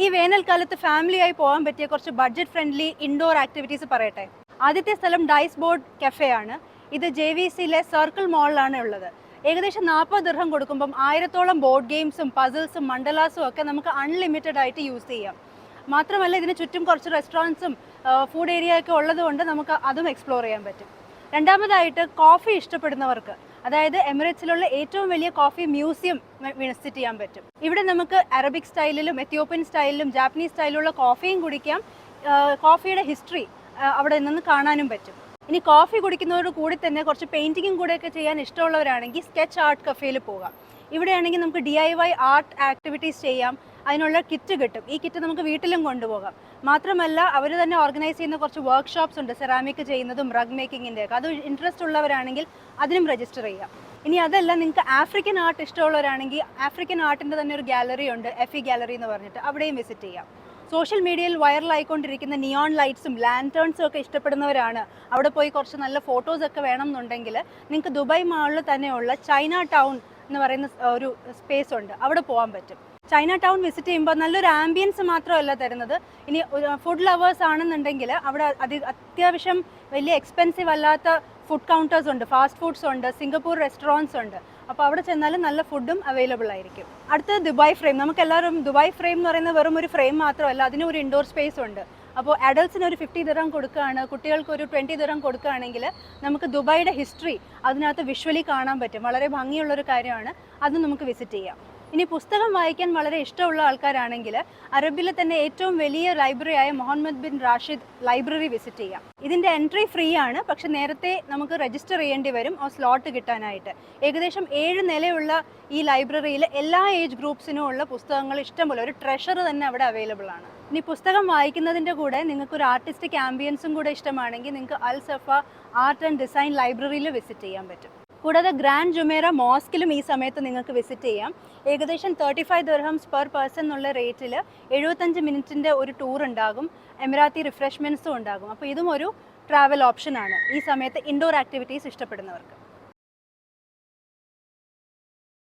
ഈ വേനൽക്കാലത്ത് ഫാമിലിയായി പോകാൻ പറ്റിയ കുറച്ച് ബഡ്ജറ്റ് ഫ്രണ്ട്ലി ഇൻഡോർ ആക്ടിവിറ്റീസ് പറയട്ടെ. ആദ്യത്തെ സ്ഥലം ഡൈസ് ബോർഡ് കഫേ ആണ്. ഇത് ജെ വി സിയിലെ സർക്കിൾ മോളിലാണ് ഉള്ളത്. ഏകദേശം നാൽപ്പത് ദീർഘം കൊടുക്കുമ്പം ആയിരത്തോളം ബോർഡ് ഗെയിംസും പസിൽസും മണ്ഡലാസും ഒക്കെ നമുക്ക് അൺലിമിറ്റഡ് ആയിട്ട് യൂസ് ചെയ്യാം. മാത്രമല്ല ഇതിന് ചുറ്റും കുറച്ച് റെസ്റ്റോറന്റ്സും ഫുഡ് ഏരിയ ഒക്കെ ഉള്ളതുകൊണ്ട് നമുക്ക് അതും എക്സ്പ്ലോർ ചെയ്യാൻ പറ്റും. രണ്ടാമതായിട്ട് കോഫി ഇഷ്ടപ്പെടുന്നവർക്ക്. അതായത് എമിറേറ്റ്സിലുള്ള ഏറ്റവും വലിയ കോഫി മ്യൂസിയം വിസിറ്റ് ചെയ്യാൻ പറ്റും. ഇവിടെ നമുക്ക് അറബിക് സ്റ്റൈലിലും എത്യോപ്യൻ സ്റ്റൈലിലും ജാപ്പനീസ് സ്റ്റൈലിലുള്ള കോഫിയും കുടിക്കാം. കോഫിയുടെ ഹിസ്റ്ററി അവിടെ നിന്ന് കാണാനും പറ്റും. ഇനി കോഫി കുടിക്കുന്നതോട് കൂടി തന്നെ കുറച്ച് പെയിന്റിങ്ങും കൂടെയൊക്കെ ചെയ്യാൻ ഇഷ്ടമുള്ളവരാണെങ്കിൽ സ്കെച്ച് ആർട്ട് കഫേയിൽ പോകാം. ഇവിടെയാണെങ്കിൽ നമുക്ക് D I Y art activities ചെയ്യാം. അതിനുള്ള കിറ്റ് കിട്ടും. ഈ കിറ്റ് നമുക്ക് വീട്ടിലും കൊണ്ടുപോകാം. മാത്രമല്ല അവർ തന്നെ ഓർഗനൈസ് ചെയ്യുന്ന കുറച്ച് വർക്ക്ഷോപ്സ് ഉണ്ട്. സെറാമിക് ചെയ്യുന്നതും റഗ് മേക്കിങ്ങിന്റെ അത് ഇൻട്രസ്റ്റ് ഉള്ളവരാണെങ്കിൽ അതിനും രജിസ്റ്റർ ചെയ്യാം. ഇനി അതല്ല നിങ്ങൾക്ക് ആഫ്രിക്കൻ ആർട്ട് ഇഷ്ടമുള്ളവരാണെങ്കിൽ ആഫ്രിക്കൻ ആർട്ടിന്റെ തന്നെ ഒരു ഗാലറി ഉണ്ട്. എഫ് ഇ ഗാലറി എന്ന് പറഞ്ഞിട്ട്. അവിടെയും വിസിറ്റ് ചെയ്യാം. സോഷ്യൽ മീഡിയയിൽ വൈറലായിക്കൊണ്ടിരിക്കുന്ന നിയോൺ ലൈറ്റ്സും ലാന്റേൺസും ഒക്കെ ഇഷ്ടപ്പെടുന്നവരാണ്. അവിടെ പോയി കുറച്ച് നല്ല ഫോട്ടോസ് ഒക്കെ വേണം എന്നുണ്ടെങ്കിൽ നിങ്ങൾക്ക് ദുബായ് മാളിൽ തന്നെയുള്ള ചൈന ടൗൺ എന്ന് പറയുന്ന ഒരു സ്പേസ് ഉണ്ട്. അവിടെ പോകാൻ പറ്റും. ചൈന ടൗൺ വിസിറ്റ് ചെയ്യുമ്പോൾ നല്ലൊരു ആംബിയൻസ് മാത്രമല്ല തരുന്നത്. ഇനി ഫുഡ് ലവേഴ്സ് ആണെന്നുണ്ടെങ്കിൽ അവിടെ അതി അത്യാവശ്യം വലിയ എക്സ്പെൻസീവ് അല്ലാത്ത ഫുഡ് കൗണ്ടേഴ്സ് ഉണ്ട്. ഫാസ്റ്റ് ഫുഡ്സ് ഉണ്ട് സിംഗപ്പൂർ റെസ്റ്റോറന്റ്സ് ഉണ്ട്. അപ്പോൾ അവിടെ ചെന്നാൽ നല്ല ഫുഡും അവൈലബിൾ ആയിരിക്കും. അടുത്തത് ദുബായ് ഫ്രെയിം നമുക്ക് എല്ലാവരും ദുബായ് ഫ്രെയിം എന്ന് പറയുന്നത് വെറും ഒരു ഫ്രെയിം മാത്രമല്ല അതിന് ഒരു ഇൻഡോർ സ്പേസ് ഉണ്ട്. അപ്പോൾ അഡൽട്സിന് ഒരു ഫിഫ്റ്റി ദിറം കൊടുക്കുകയാണ് കുട്ടികൾക്ക് ഒരു ട്വന്റി ദിറം കൊടുക്കുകയാണെങ്കിൽ നമുക്ക് ദുബായിയുടെ ഹിസ്റ്ററി അതിനകത്ത് വിഷ്വലി കാണാൻ പറ്റും. വളരെ ഭംഗിയുള്ളൊരു കാര്യമാണ്. അത് നമുക്ക് വിസിറ്റ് ചെയ്യാം. ഇനി പുസ്തകം വായിക്കാൻ വളരെ ഇഷ്ടമുള്ള ആൾക്കാരാണെങ്കിൽ അറബിലെ തന്നെ ഏറ്റവും വലിയ ലൈബ്രറിയായ Mohammed bin Rashid library visit ചെയ്യാം. ഇതിന്റെ എൻട്രി ഫ്രീ ആണ്. പക്ഷെ നേരത്തെ നമുക്ക് രജിസ്റ്റർ ചെയ്യേണ്ടി വരും. ആ സ്ലോട്ട് കിട്ടാനായിട്ട്. ഏകദേശം ഏഴ് നിലയുള്ള ഈ ലൈബ്രറിയിൽ എല്ലാ ഏജ് ഗ്രൂപ്പ്സിനും ഉള്ള പുസ്തകങ്ങൾ ഇഷ്ടംപോലെ. ഒരു ട്രഷർ തന്നെ അവിടെ അവൈലബിൾ ആണ്. ഇനി പുസ്തകം വായിക്കുന്നതിന്റെ കൂടെ നിങ്ങൾക്ക് ഒരു ആർട്ടിസ്റ്റിക് ആംബിയൻസും കൂടെ ഇഷ്ടമാണെങ്കിൽ നിങ്ങൾക്ക് Al Safa art and design ലൈബ്രറിയിൽ വിസിറ്റ് ചെയ്യാൻ പറ്റും. കൂടാതെ ഗ്രാൻഡ് ജുമേറ മോസ്കിലും ഈ സമയത്ത് നിങ്ങൾക്ക് വിസിറ്റ് ചെയ്യാം. ഏകദേശം thirty five dirhams per person എന്നുള്ള റേറ്റിൽ എഴുപത്തഞ്ച് മിനിറ്റിന്റെ ഒരു ടൂർ ഉണ്ടാകും. എമിറാത്തി റിഫ്രഷ്മെന്റ്സും ഉണ്ടാകും. അപ്പോൾ ഇതും ഒരു ട്രാവൽ ഓപ്ഷനാണ് ഈ സമയത്ത് ഇൻഡോർ ആക്ടിവിറ്റീസ് ഇഷ്ടപ്പെടുന്നവർക്ക്.